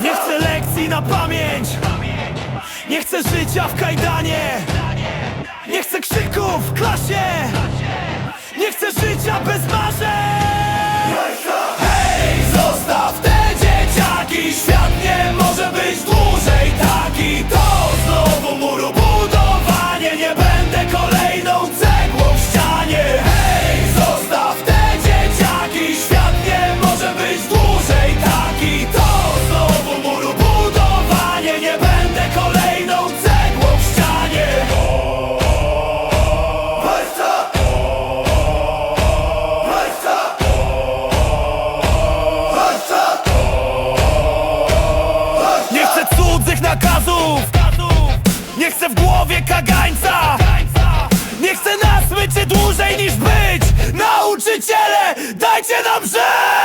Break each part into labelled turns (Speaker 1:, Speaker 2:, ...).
Speaker 1: Nie chcę lekcji na pamięć. Nie chcę życia w kajdanie. Nie chcę krzyków w klasie. Nie chcę życia bez marzeń Nie chcę w głowie kagańca Nie chcę na smyczy dłużej niż być Nauczyciele, dajcie nam żyć!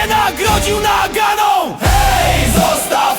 Speaker 1: mnie nagrodził naganą Hej, zostaw!